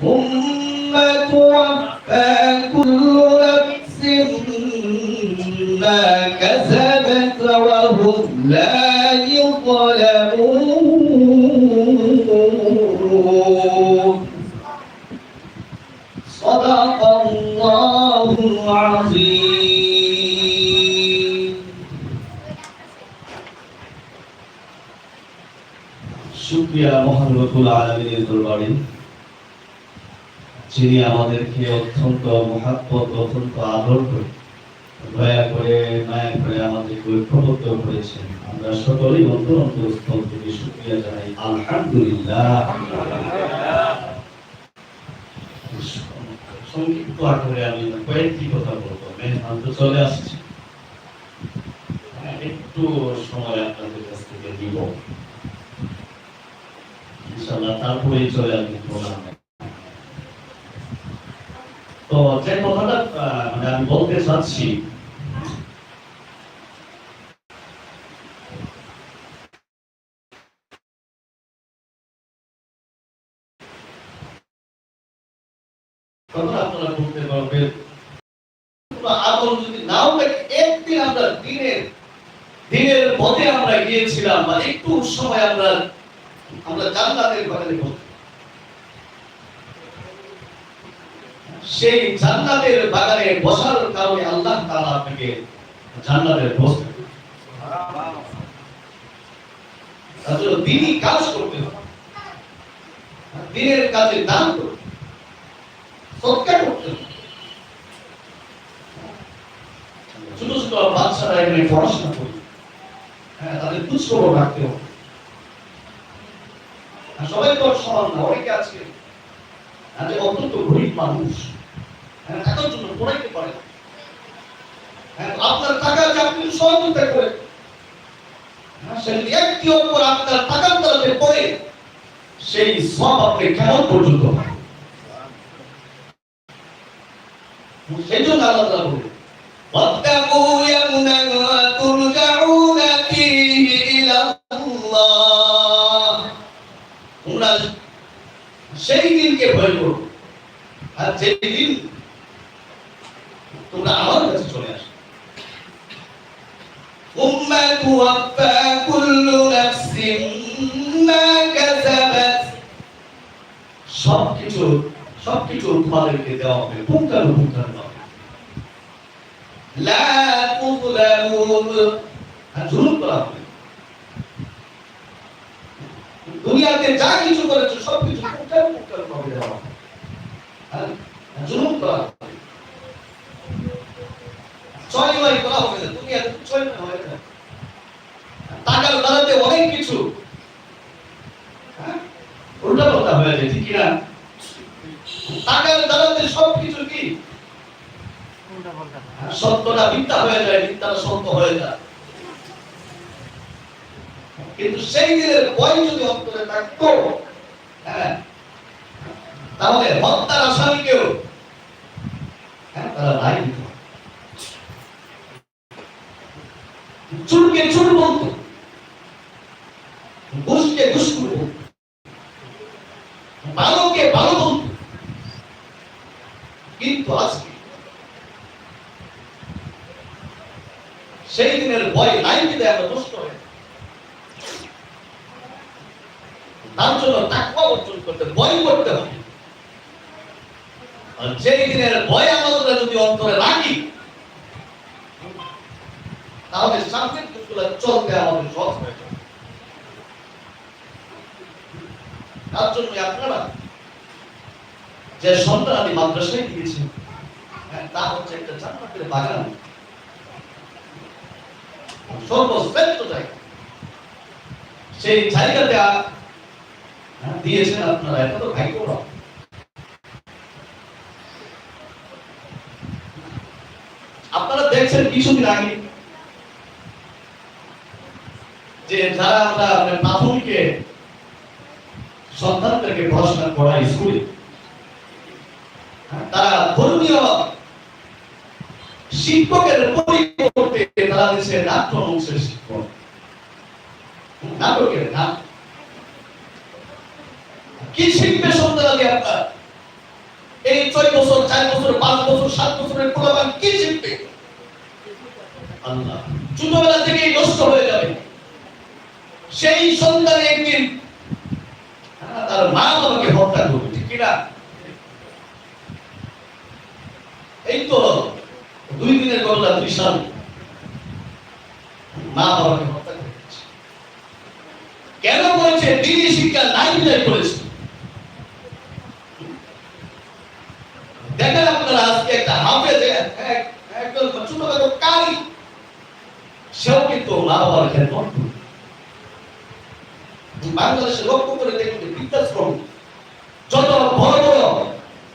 ثم توفى كل نفس ما كسبت وهم لا يظلمون صدق الله العظيم شكرا محمد العالمين الدربارين যিনি আমাদেরকে অত্যন্ত মহাত্মত অত্যন্ত আদর করে দয়া করে মায়া করে আমাদেরকে ঐক্যবদ্ধ করেছেন। আমরা সকলেই অন্তর অন্তরস্থল থেকে শুক্রিয়া জানাই। আলহামদুলিল্লাহ। সংক্ষিপ্ত আকারে আমি কয়েকটি কথা বলব। মেহমান তো চলে আসছে। হ্যাঁ, একটু সময় আপনাদের কাছ থেকে দিব ইনশাআল্লাহ তারপরেই চলে আসবে। প্রোগ্রামে তো যে কথাটা মানে আমি বলতে চাচ্ছি কথা আপনারা বলতে পারবেন। আমল যদি নাও থাকে, একদিন আমরা দিনের দিনের পথে আমরা গিয়েছিলাম বা একটু সময় আমরা আমরা জান্নাতের বাগানে বসে সেই জান্নাতের বাগানে বসার কারণে আল্লাহ তাআলা আপনাকে জান্নাতের বসতে দিনই কাজ করতে দিনের কাজে দান করতে। ছোট ছোট বাচ্চারা এখানে পড়াশোনা হ্যাঁ তাদের খোঁজ রাখতে হবে। সবাই তো সমান না, অনেকে আছে। অত্যন্ত গরিব মানুষ। হ্যাঁ টাকার জন্য পড়াইতে পারে না। হ্যাঁ তো আপনার টাকা যে আপনি সহযোগিতা করেন হ্যাঁ, সে যদি একটি অপর আপনার টাকার তরফে পড়ে সেই সব আপনি কেমন পর্যন্ত পাবেন? সেই জন্য আল্লাহ তাআলা বললেন واتقوا يوما ترجعون فيه إلى الله তোমরা সেই দিনকে ভয় করো আর যেই দিন তোমরা আমার কাছে চলে আসো। উম্মা কুল্লু নাফসিন মা কাসাবাত। দেওয়া হবে পুঙ্খানু পুঙ্খানু হবে। লা আর জুলুম করা হবে। দুনিয়াতে যা কিছু করেছ, সবকিছু পুঙ্খানু পুঙ্খানু হবে। দেওয়া হবে জুলুম করা হবে করা হবে না। দুনিয়াতে তো ছয় নয় হয় না। টাকার দাঁড়াতে অনেক কিছু। হ্যাঁ? উল্টা পাল্টা হয়ে যায় ঠিক না টাকার দাঁড়াতে সব কিছু কি? সত্যটা মিথ্যা হয়ে যায় মিথ্যাটা সত্য হয়ে যায়। কিন্তু সেই দিনের ভয় যদি অন্তরে থাকতো হ্যাঁ তাহলে হত্যার আসামিকেও হ্যাঁ তারা রায় দিত চুরকে চুর বলতো। ঘুষকে ঘুষ বলতো। ভালোকে ভালো বলতো। কিন্তু আজকে সেই দিনের ভয় নাই দিলে আমরা নষ্ট হয়ে তার জন্য তাকওয়া অর্জন করতে, ভয় করতে হবে। আর যেই দিনের ভয় আমাদের যদি অন্তরে রাখি তাহলে সামনের দিকগুলো চলতে আমাদের সহজ হয়ে যাবে তার জন্য আপনারা যে সন্তান আমি মাদ্রাসায় দিয়েছি হ্যাঁ, তা হচ্ছে একটা জান্নাতের বাগান। জায়গা। সেই জায়গাতে আ- হ্যাঁ, দিয়েছেন আপনারা এটা তো আপনারা দেখছেন কিছুদিন আগে যে যারা আমরা মানে প্রাথমিকে সন্তানদেরকে পড়াশোনা করাই স্কুলে হ্যাঁ, তারা ধর্মীয় শিক্ষকের পরিবর্তে তারা দিচ্ছে নাট্য অংশের শিক্ষক। নাটকের নাট। কি শিখবে সন্তান আপনার? ছয় বছর চার বছর পাঁচ বছর সাত বছরের পোলাপান কি শিখবে? আল্লাহ। ছোটবেলা থেকেই নষ্ট হয়ে যাবে। সেই সন্তান একদিন তার মা বাবাকে হত্যা করবে, ঠিক কিনা? এই তো দুই দিনের ঘটনা ত্রিশাল। মা বাবাকে কেন করেছে? দিনী শিক্ষা নাই বিদায় করেছে। দেখেন আপনারা আজকে একটা হাফেজ, এক- একজন ছোটখাটো কারি সেও কিন্তু মা বাবার করে। বাংলাদেশে লক্ষ্য করে দেখুন বৃদ্ধাশ্রম যত বড় বড়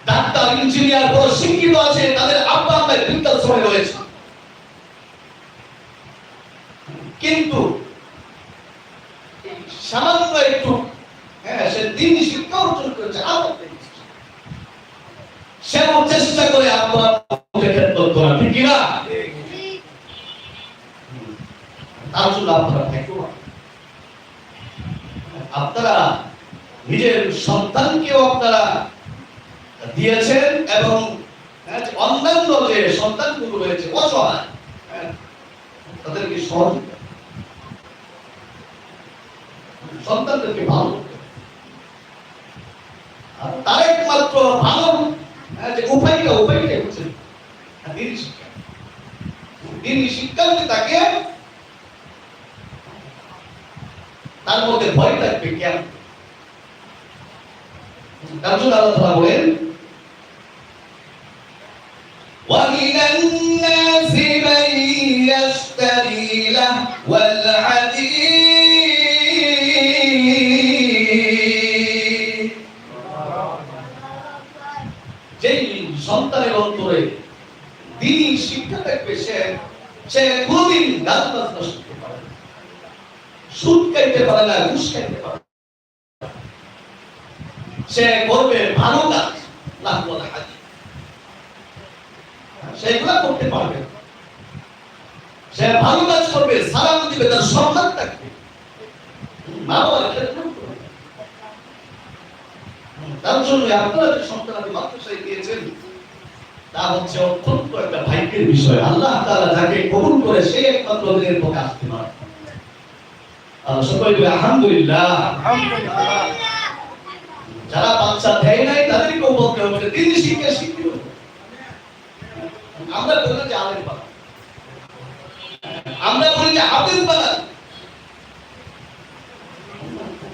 ডাক্তার ইঞ্জিনিয়ার বড় শিক্ষিত আছে তাদের আব্বা আম্মায় বৃদ্ধাশ্রমে রয়েছে। কিন্তু সামান্য একটু হ্যাঁ সে দিন শিক্ষা অর্জন করেছে আমার সেও চেষ্টা করে আব্বা খেদমত করা ঠিক কিনা? তার জন্য আপনারা ভাগ্যবান আপনারা নিজের সন্তানকেও আপনারা দিয়েছেন এবং হ্যাঁ, অন্যান্য যে সন্তানগুলো রয়েছে অসহায় হ্যাঁ, তাদেরকে সহযোগিতা সন্তানদেরকে ভালো। আর তার একমাত্র ভালো হ্যাঁ, যে উপায়টা উপায়টা হচ্ছে দিনী শিক্ষা দিনী শিক্ষা তাকে তার মধ্যে ভয় থাকবে কেন তার জন্য আল্লাহ তাআলা বলেন ومن الناس من يشتري لهو الحديث যেই সন্তানের অন্তরে দিনী শিক্ষা থাকবে সে সে কোনদিন গান বাজনা শিখতে পারে না সুদ খাইতে পারে না, ঘুষ খাইতে পারে সে করবে ভালো কাজ, লাভ হাজি সেগুলা করতে পারবে সে ভালো কাজ করবে, সালাম দিবে, তার সম্মান থাকবে। মা তার জন্য দিয়েছেন তা হচ্ছে অত্যন্ত একটা ভাগ্যের বিষয়। আল্লাহ তাআলা যাকে কবুল করে সে একমাত্র দিনের পথে আসতে আল্লাহ সকলে বলে আলহামদুলিল্লাহ। যারা বাচ্চা দেয় নাই তাদেরকেও বলতে হবে যে দিন শিক্ষা আমরা বলি যে আলেম বানান আমরা বলি যে হাফিজ বানান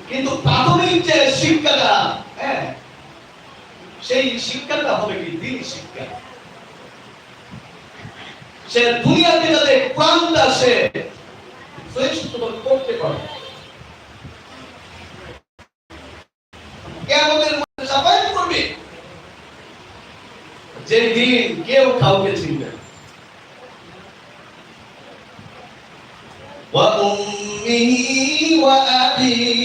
কিন্তু প্রাথমিক যে শিক্ষাটা হ্যাঁ সেই শিক্ষাটা হবে কি? দিন শিক্ষা। সে দুনিয়াতে যাতে কোরআনটা সে শ্রেষ্ঠভাবে করতে পারে কেমনের মধ্যে সাফায়াত করবে যে দিন কেউ কাউকে চিনবে না। وأمه وأبيه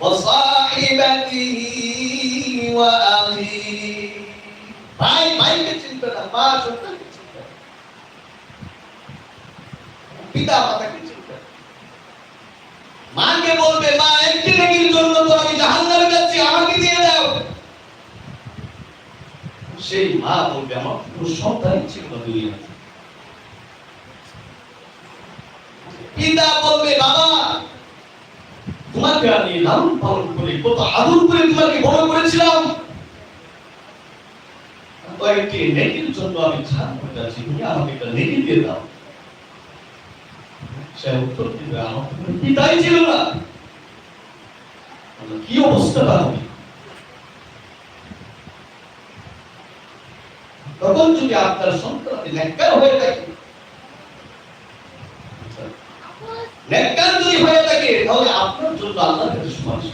وصاحبته وأخيه ভাই ভাইকে চিনবে না মা সন্তানকে চিনবে না পিতা মাতাকে চিনবে না মাকে বলবে মা একটি নেকির জন্য তো আমি জাহান্নামে যাচ্ছি আমাকে দিয়ে দাও সেই মা বলবে, আমার কোনো সন্তানই ছিল পিতা বলবে, বাবা, তোমাকে আমি লালন পালন করে, কত আদর করে তোমাকে বড় করেছিলাম। কয়েকটি নেকির জন্য আমি ছাড় করে যাচ্ছি, তুমি আমাকে একটা নেকি দিয়ে দাও। সে উত্তর দিবে, আমার পিতাই ছিল না। কি অবস্থা হবে তখন যদি আপনার সন্তান নেককার হয়ে থাকে নেককার যদি হয়ে থাকে, তাহলে আপনার জন্য কাছে সুপারিশ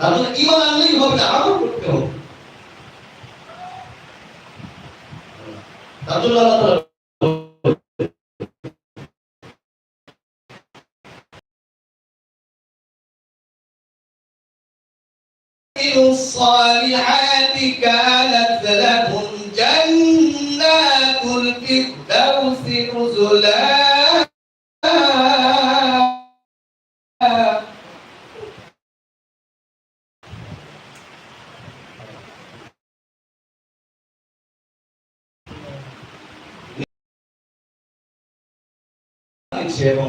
তার জন্য ইমান আনলেই হবে, আমল করতে হবে। তার জন্য আল্লাহ الصالحات كانت لهم جنات الفردوس نزلا. এবং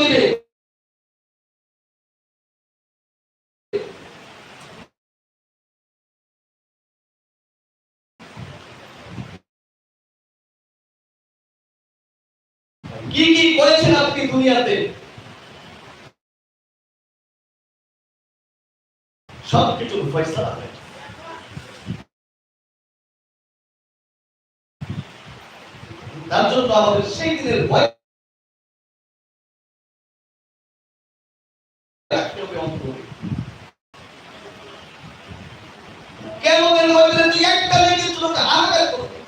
দিবে কি কি করেছেন আপনি দুনিয়াতে? সব কিছুর ফয়সালা হয়েছে তার জন্য আমাদের সেই দিনের ভয় রাখতে হবে অন্তরে। কেমনের মধ্যে তুই একটা মেয়েকে তোকে হাহাকার করবে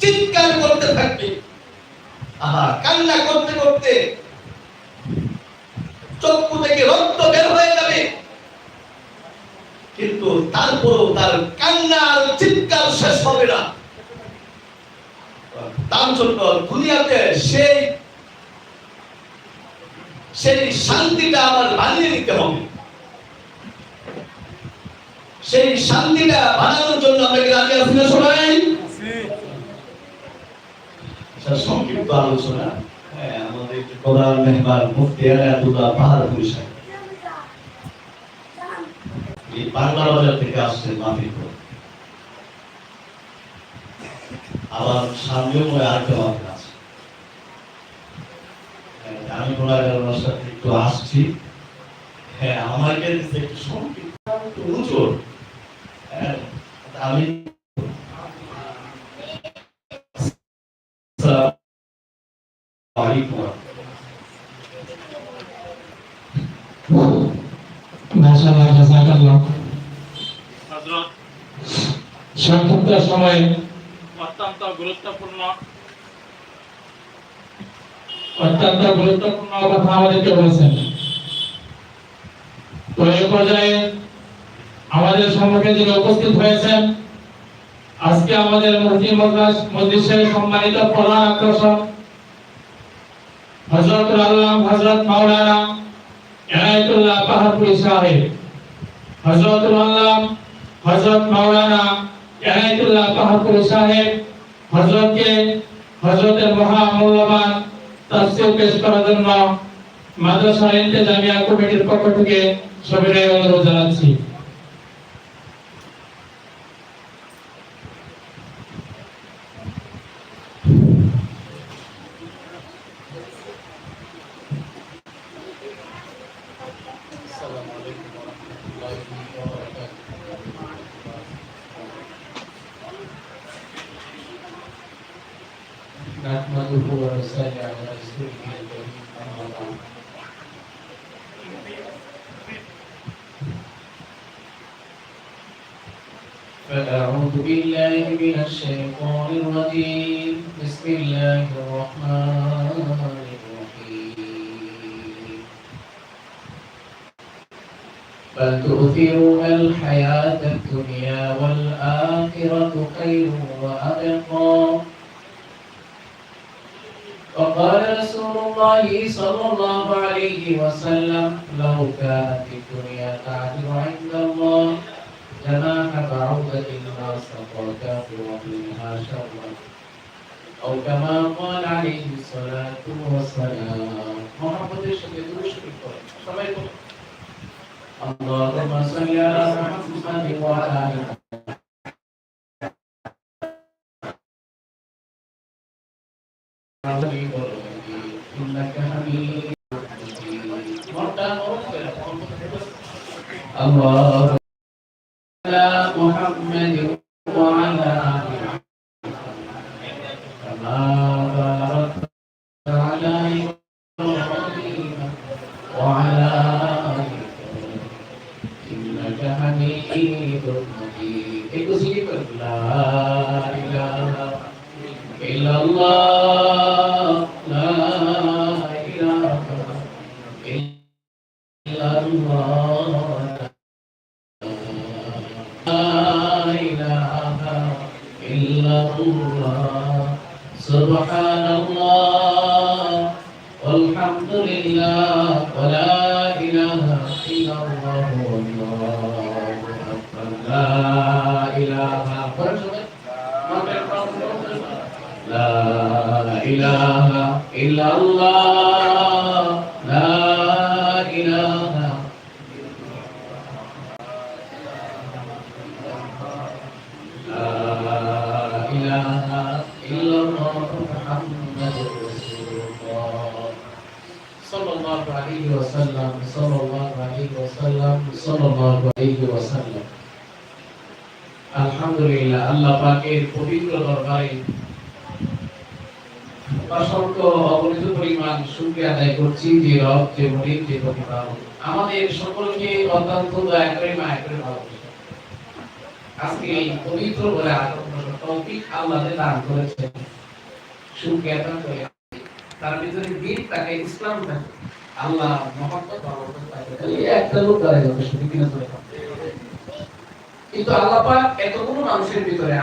চিৎকার করতে থাকবে। আহা কান্না করতে করতে চক্ষু থেকে রক্ত বের হয়ে যাবে। কিন্তু তারপরও তার কান্না আর চিৎকার শেষ হবে না। তার জন্য দুনিয়াতে সেই সেই শান্তিটা আমার বানিয়ে নিতে হবে। সেই শান্তিটা বানানোর জন্য আমরা কি রাজি আছি না সবাই আচ্ছা, সংক্ষিপ্ত আলোচনা হ্যাঁ, আমাদের প্রধান মেহমান মুফতি আলাদুল্লাহ পাহাড়পুর সাহেব। এই বাংলা বাজার থেকে আসছেন মাহফিল করে। আবার সামনেও মনে আরেকটা মাহফিল আছে। হ্যাঁ, আমি ওনার সাথে একটু আসছি। হ্যাঁ আমার কাছে একটু সংক্ষিপ্ত একটু হ্যাঁ, আমি আসসালামু আলাইকুম ওয়া জাযাকাল্লাহ হজরত সংক্ষিপ্ত সময়ে অত্যন্ত গুরুত্বপূর্ণ। অত্যন্ত গুরুত্বপূর্ণ কথা আমাদেরকে বলেছেন। তো এই পর্যায়ে আমাদের সম্মুখে যিনি উপস্থিত হয়েছেন আজকে আমাদের মজলিস মজলিসের সম্মানিত প্রধান আকর্ষণ হযরতুল আল্লাহ হযরত মাওলানা এনায়েতুল্লাহ পাহাড়পুরি সাহেব হযরতুল আল্লাহ হযরত মাওলানা এনায়েতুল্লাহ পাহাড়পুরি সাহেব, হযরতকে হযরতের মহা মূল্যবান তাফসীর পেশ করার জন্য মাদ্রাসা ইন্তেজামিয়া কমিটির পক্ষ থেকে সবিনয় অনুরোধ জানাচ্ছি। فأعوذ بالله من الشيطان الرجيم. بسم الله الرحمن الرحيم. بل تؤثرون الحياة الدنيا والآخرة خير وأبقى. وقال رسول الله صلى الله عليه وسلم لو كانت الدنيا تعدل عند الله جناح بعوضة ما سقى كافر منها شرا. أو كما قال عليه الصلاة والسلام محمد الشهيد اللهم صل على محمد وعلى آل محمد. আল্লাহ إله إلا الله لا إله لا إله إلا الله محمد رسول الله صلى الله عليه وسلم صلى الله عليه وسلم صلى الله عليه وسلم আলহামদুলিল্লাহ আল্লাহ পাকের পবিত্র দরবারে অসংখ্য পরিমাণ আদায় করছি, যে রব, যে যে আমাদের সকলকে অত্যন্ত দয়া করে, মায়া করে আজকে এই পবিত্র বলে দান দান করে তার ভিতরে থাকে ইসলাম থাকে। আল্লাহ একটা লোক কিন্তু আল্লাহ পাক এতগুলো মানুষের ভিতরে